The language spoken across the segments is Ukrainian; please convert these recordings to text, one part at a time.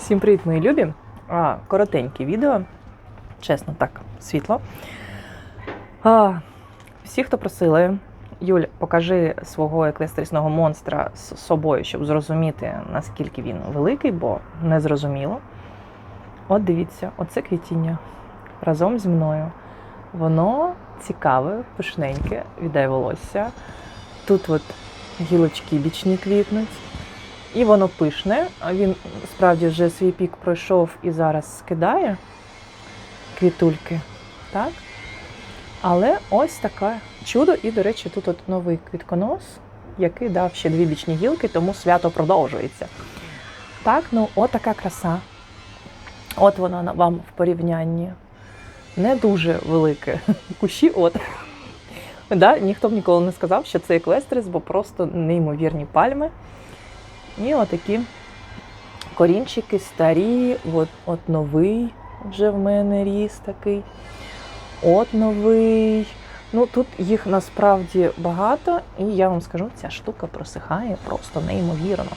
Всім привіт, мої любі. А, коротеньке відео. Чесно, так, світло. А, всі, хто просили, Юль, покажи свого еквестрісного монстра з собою, щоб зрозуміти, наскільки він великий, бо не зрозуміло. От дивіться, оце квітіння разом зі мною. Воно цікаве, пишненьке, віддає волосся. Тут от гілочки бічні квітнуть. І воно пишне, він справді вже свій пік пройшов і зараз скидає квітульки. Так? Але ось таке чудо. І, до речі, тут от новий квітконос, який дав ще дві бічні гілки, тому свято продовжується. Так, ну от така краса. От вона вам в порівнянні. Не дуже велике. Кущі от. Да, ніхто б ніколи не сказав, що це еквестрис, бо просто неймовірні пальми. І отакі корінчики старі, от, от новий вже в мене ріс такий. От новий. Ну тут їх насправді багато, і я вам скажу, ця штука просихає просто неймовірно.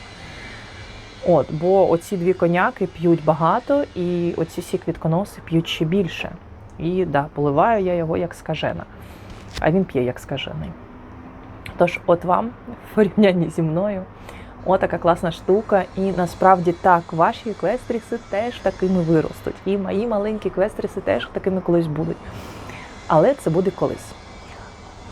От, бо оці дві коняки п'ють багато, і оці всі квітконоси п'ють ще більше. І да, поливаю я його як скажена. А він п'є як скажений. Тож, от вам в порівнянні зі мною Отака класна штука, і насправді так, ваші еквестріси теж такими виростуть. І мої маленькі еквестріси теж такими колись будуть. Але це буде колись.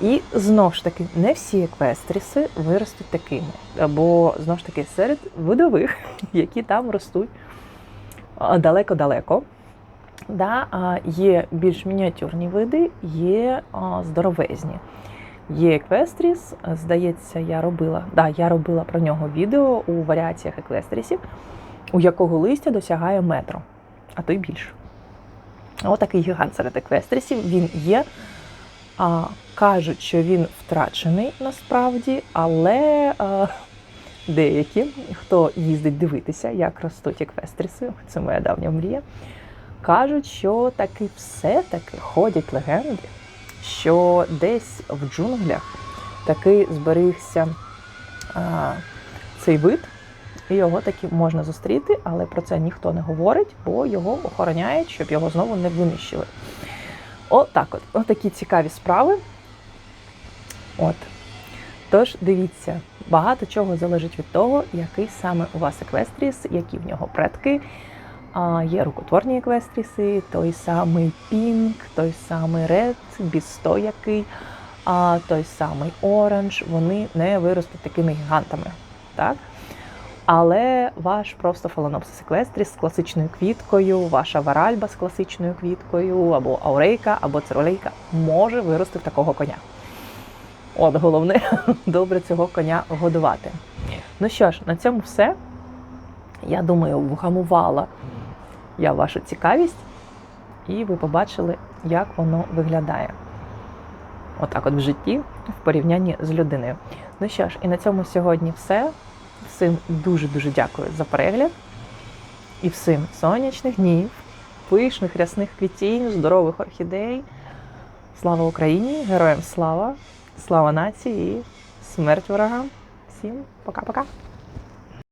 І знову ж таки, не всі еквестріси виростуть такими. Бо знову ж таки, серед видових, які там ростуть далеко-далеко, да, є більш мініатюрні види, є здоровезні. Є еквестріс, здається, я робила. Да, я робила про нього відео у варіаціях еквестрісів, у якого листя досягає метру, а то й більше. Отакий гігант серед еквестрісів. Він є. А, кажуть, що він втрачений насправді, але а, деякі, хто їздить дивитися, як ростуть еквестріси, це моя давня мрія, кажуть, що таки все-таки ходять легенди що десь в джунглях таки зберігся а, цей вид, і його таки можна зустріти, але про це ніхто не говорить, бо його охороняють, щоб його знову не винищили. Отак от, от такі цікаві справи. От. Тож дивіться, багато чого залежить від того, який саме у вас еквестріс, які в нього предки. Є рукотворні еквестріси, той самий Пінк, той самий Ред, Бісто який, а той самий Оранж, вони не виростуть такими гігантами. Так? Але ваш просто фаланопсис еквестріс з класичною квіткою, ваша варальба з класичною квіткою, або аурейка, або циролейка може вирости в такого коня. От головне добре цього коня годувати. Ну що ж, на цьому все. Я думаю, вгамувала я вашу цікавість, і ви побачили, як воно виглядає. Отак, от в житті, в порівнянні з людиною. Ну що ж, і на цьому сьогодні все. Всім дуже-дуже дякую за перегляд. І всім сонячних днів, пишних рясних квітінь, здорових орхідей. Слава Україні! Героям слава! Слава нації смерть ворогам! Всім пока-пока!